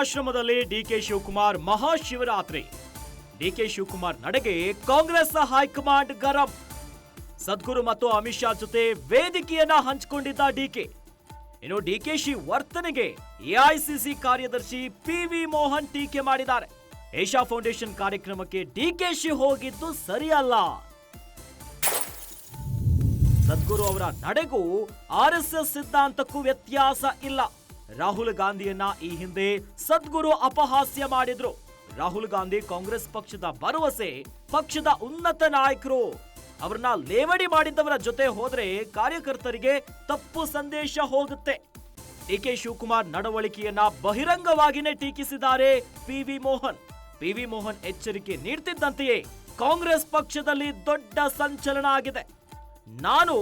ಆಶ್ರಮದಲ್ಲಿ DK Shivakumar Mahashivratri. DK Shivakumar ನಡೆಗೆ Congress high command ಗರಂ. ಸದ್ಗುರು ಮತ್ತು ಅಮಿತ್ ಶಾ ಜೊತೆ ವೇದಿಕೆಯನ್ನ ಹಂಚಿಕೊಂಡಿದ್ದ ಡಿಕೆ ಇನ್ನು ಡಿಕೆಶಿ ವರ್ತನೆಗೆ ಎಐಸಿಸಿ ಕಾರ್ಯದರ್ಶಿ ಪಿ ವಿ ಮೋಹನ್ ಟೀಕೆ ಮಾಡಿದ್ದಾರೆ. ಏಷ್ಯಾ ಫೌಂಡೇಶನ್ ಕಾರ್ಯಕ್ರಮಕ್ಕೆ ಡಿಕೆಶಿ ಹೋಗಿದ್ದು ಸರಿಯಲ್ಲ. ಸದ್ಗುರು ಅವರ ನಡೆಗೂ ಆರ್ಎಸ್ಎಸ್ ಸಿದ್ಧಾಂತಕ್ಕೂ ವ್ಯತ್ಯಾಸ ಇಲ್ಲ. ರಾಹುಲ್ ಗಾಂಧಿಯನ್ನ ಈ ಹಿಂದೆ ಸದ್ಗುರು ಅಪಹಾಸ್ಯ ಮಾಡಿದ್ರು. ರಾಹುಲ್ ಗಾಂಧಿ ಕಾಂಗ್ರೆಸ್ ಪಕ್ಷದ ಭರವಸೆ, ಪಕ್ಷದ ಉನ್ನತ ನಾಯಕರು. ಅವ್ರನ್ನ ಲೇವಡಿ ಮಾಡಿದ್ದವರ ಜೊತೆ ಹೋದ್ರೆ ಕಾರ್ಯಕರ್ತರಿಗೆ ತಪ್ಪು ಸಂದೇಶ ಹೋಗುತ್ತೆ. ಡಿಕೆ ಶಿವಕುಮಾರ್ ನಡವಳಿಕೆಯನ್ನ ಬಹಿರಂಗವಾಗಿನೇ ಟೀಕಿಸಿದ್ದಾರೆ P V Mohan. P V Mohan ಎಚ್ಚರಿಕೆ ನೀಡ್ತಿದ್ದಂತೆಯೇ ಕಾಂಗ್ರೆಸ್ ಪಕ್ಷದಲ್ಲಿ ದೊಡ್ಡ ಸಂಚಲನ ಆಗಿದೆ. ನಾನು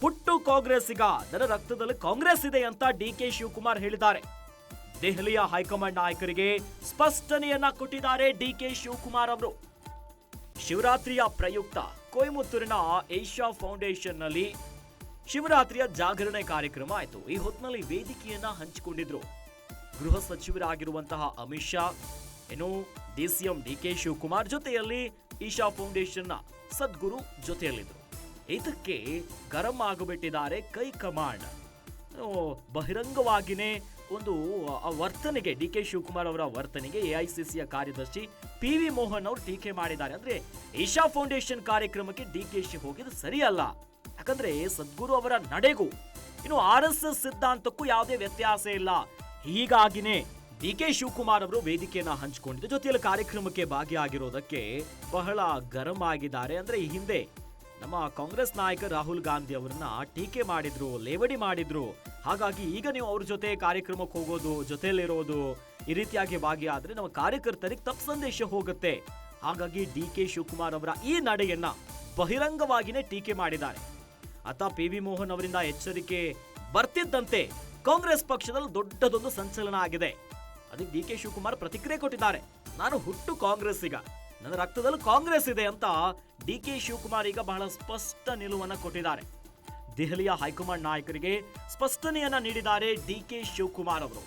ಹುಟ್ಟು ಕಾಂಗ್ರೆಸ್ಸಿಗ, ನನ್ನ ರಕ್ತದಲ್ಲಿ ಕಾಂಗ್ರೆಸ್ ಇದೆ ಅಂತ ಡಿ ಕೆ ಶಿವಕುಮಾರ್ ಹೇಳಿದ್ದಾರೆ. ದೆಹಲಿಯ ಹೈಕಮಾಂಡ್ ನಾಯಕರಿಗೆ ಸ್ಪಷ್ಟನೆಯನ್ನ ಕೊಟ್ಟಿದ್ದಾರೆ ಡಿ ಕೆ ಶಿವಕುಮಾರ್ ಅವರು. ಶಿವರಾತ್ರಿಯ ಪ್ರಯುಕ್ತ ಕೊಯಮತ್ತೂರಿನ ಏಷ್ಯಾ ಫೌಂಡೇಶನ್ನಲ್ಲಿ ಶಿವರಾತ್ರಿಯ ಜಾಗರಣೆ ಕಾರ್ಯಕ್ರಮ ಆಯಿತು. ಈ ಹೊತ್ತಿನಲ್ಲಿ ವೇದಿಕೆಯನ್ನ ಹಂಚಿಕೊಂಡಿದ್ರು. ಗೃಹ ಸಚಿವರಾಗಿರುವಂತಹ ಅಮಿತ್ ಶಾ ಏನು ಡಿಸಿಎಂ ಡಿ ಕೆ ಶಿವಕುಮಾರ್ ಜೊತೆಯಲ್ಲಿ ಈಶಾ ಫೌಂಡೇಶನ್ನ ಸದ್ಗುರು ಜೊತೆಯಲ್ಲಿದ್ರು. ಇದಕ್ಕೆ ಗರಂ ಆಗಿಬಿಟ್ಟಿದ್ದಾರೆ ಕೈ ಕಮಾಂಡ್. ಬಹಿರಂಗವಾಗಿನೇ ಒಂದು ವರ್ತನೆಗೆ ಡಿ ಕೆ ಶಿವಕುಮಾರ್ ಅವರ ವರ್ತನೆಗೆ ಎ ಐ ಕಾರ್ಯದರ್ಶಿ ಪಿ ವಿ ಮೋಹನ್ ಅವರು ಟೀಕೆ ಮಾಡಿದ್ದಾರೆ. ಅಂದ್ರೆ ಏಷಾ ಫೌಂಡೇಶನ್ ಕಾರ್ಯಕ್ರಮಕ್ಕೆ ಡಿ ಕೆ ಶಿ ಹೋಗಿದ್ದು ಸರಿಯಲ್ಲ. ಯಾಕಂದ್ರೆ ಸದ್ಗುರು ಅವರ ನಡೆಗೂ ಇನ್ನು ಆರ್ ಎಸ್ ಎಸ್ ಸಿದ್ಧಾಂತಕ್ಕೂ ಯಾವುದೇ ವ್ಯತ್ಯಾಸ ಇಲ್ಲ. ಹೀಗಾಗಿನೇ ಡಿ ಕೆ ಶಿವಕುಮಾರ್ ಅವರು ವೇದಿಕೆಯನ್ನ ಹಂಚಿಕೊಂಡಿದ್ದು ಜೊತೆಯಲ್ಲಿ ಕಾರ್ಯಕ್ರಮಕ್ಕೆ ಭಾಗಿಯಾಗಿರೋದಕ್ಕೆ ಬಹಳ ಗರಂ ಆಗಿದ್ದಾರೆ. ಅಂದ್ರೆ ಈ ಹಿಂದೆ ನಮ್ಮ ಕಾಂಗ್ರೆಸ್ ನಾಯಕ ರಾಹುಲ್ ಗಾಂಧಿ ಅವರನ್ನ ಟೀಕೆ ಮಾಡಿದ್ರು, ಲೇವಡಿ ಮಾಡಿದ್ರು. ಹಾಗಾಗಿ ಈಗ ನೀವು ಅವ್ರ ಜೊತೆ ಕಾರ್ಯಕ್ರಮಕ್ಕೆ ಹೋಗೋದು, ಜೊತೆಯಲ್ಲಿರೋದು ಈ ರೀತಿಯಾಗಿ ಭಾಗಿಯಾದ್ರೆ ನಮ್ಮ ಕಾರ್ಯಕರ್ತರಿಗೆ ತಪ್ಪು ಸಂದೇಶ ಹೋಗುತ್ತೆ. ಹಾಗಾಗಿ ಡಿ ಕೆ ಶಿವಕುಮಾರ್ ಅವರ ಈ ನಡೆಯನ್ನ ಬಹಿರಂಗವಾಗಿನೇ ಟೀಕೆ ಮಾಡಿದ್ದಾರೆ. ಅತ ಪಿ ವಿ ಮೋಹನ್ ಅವರಿಂದ ಎಚ್ಚರಿಕೆ ಬರ್ತಿದ್ದಂತೆ ಕಾಂಗ್ರೆಸ್ ಪಕ್ಷದಲ್ಲಿ ದೊಡ್ಡದೊಂದು ಸಂಚಲನ ಆಗಿದೆ. ಅದಕ್ಕೆ ಡಿ ಕೆ ಶಿವಕುಮಾರ್ ಪ್ರತಿಕ್ರಿಯೆ ಕೊಟ್ಟಿದ್ದಾರೆ. ನಾನು ಹುಟ್ಟು ಕಾಂಗ್ರೆಸ್ಸಿಗ ನನ್ನ ರಕ್ತದಲ್ಲೂ ಕಾಂಗ್ರೆಸ್ ಇದೆ ಅಂತ ಡಿ ಕೆ ಶಿವಕುಮಾರ್ ಈಗ ಬಹಳ ಸ್ಪಷ್ಟ ನಿಲುವನ್ನ ಕೊಟ್ಟಿದ್ದಾರೆ. ದೆಹಲಿಯ ಹೈಕಮಾಂಡ್ ನಾಯಕರಿಗೆ ಸ್ಪಷ್ಟನೆಯನ್ನ ನೀಡಿದ್ದಾರೆ ಡಿ ಕೆ ಶಿವಕುಮಾರ್ ಅವರು.